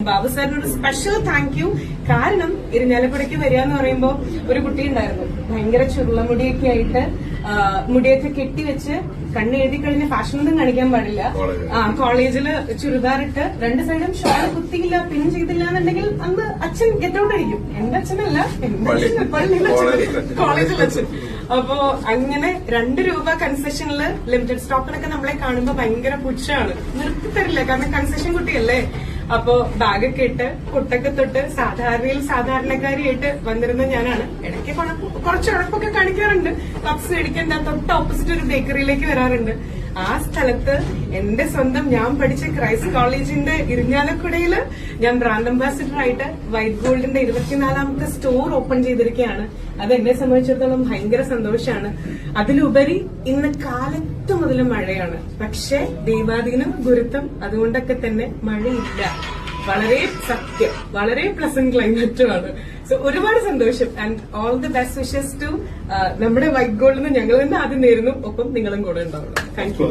ബാബു സാറിനൊരു special thank you കാരണം ഇരിഞ്ഞാലക്കുടയ്ക്ക് വരിക എന്ന് പറയുമ്പോ ഒരു കുട്ടി ഉണ്ടായിരുന്നു ഭയങ്കര ചുരുളമുടിയൊക്കെ ആയിട്ട് മുടിയൊക്കെ കെട്ടിവെച്ച് കണ്ണ് എഴുതി കഴിഞ്ഞ ഫാഷനൊന്നും കാണിക്കാൻ പാടില്ല. ആ കോളേജിൽ ചുരിദാറിട്ട് രണ്ട് സൈഡും ഷോൾ കുത്തിയില്ല പിൻ ചെയ്തില്ല എന്നുണ്ടെങ്കിൽ അന്ന് അച്ഛൻ ഗെറ്റ് ഔട്ട് അടിക്കും എന്റെ അച്ഛനല്ല എന്റെ. അച്ഛൻ പള്ളിയിലെ. കോളേജിലെ. അച്ഛൻ അപ്പോ അങ്ങനെ രണ്ട് രൂപ കൺസെഷനിൽ ലിമിറ്റഡ് സ്റ്റോക്കിലൊക്കെ നമ്മളെ കാണുമ്പോ ഭയങ്കര പുച്ഛാണ് നിർത്തി തരില്ല കാരണം കൺസെഷൻ കുട്ടിയല്ലേ അപ്പോ ബാഗൊക്കെ ഇട്ട് കുട്ടൊക്കെ തൊട്ട് സാധാരണയിൽ സാധാരണക്കാരിയായിട്ട് വന്നിരുന്ന ഞാനാണ്. ഇടയ്ക്ക് കുറച്ച് ഉഴപ്പൊക്കെ കാണിക്കാറുണ്ട്. പപ്സ് മേടിക്കേണ്ട തൊട്ട് ഓപ്പോസിറ്റ് ഒരു ബേക്കറിയിലേക്ക് വരാറുണ്ട്. ആ സ്ഥലത്ത് എന്റെ സ്വന്തം ഞാൻ പഠിച്ച ക്രൈസ്റ്റ് കോളേജിന്റെ ഇരിഞ്ഞാലക്കുടയിൽ ഞാൻ ബ്രാൻഡ് അംബാസിഡർ ആയിട്ട് വൈറ്റ് ഗോൾഡിന്റെ ഇരുപത്തിനാലാമത്തെ സ്റ്റോർ ഓപ്പൺ ചെയ്തിരിക്കുകയാണ്. അത് എന്നെ സംബന്ധിച്ചിടത്തോളം ഭയങ്കര സന്തോഷമാണ്. അതിലുപരി ഇന്ന് കാലത്ത് മുതൽ മഴയാണ്. പക്ഷെ ദൈവാധീനം ഗുരുത്വം അതുകൊണ്ടൊക്കെ തന്നെ മഴയില്ല. വളരെ സത്യം വളരെ പ്ലസന്റ് ക്ലൈമറ്റുമാണ് സോ ഒരുപാട് സന്തോഷം. And all the best wishes to നമ്മുടെ വൈറ്റ് ഗോൾഡിന് ഞങ്ങൾ തന്നെ ആദ്യം നേരുന്നു. ഒപ്പം നിങ്ങളും കൂടെ ഉണ്ടാവുള്ളൂ താങ്ക് യു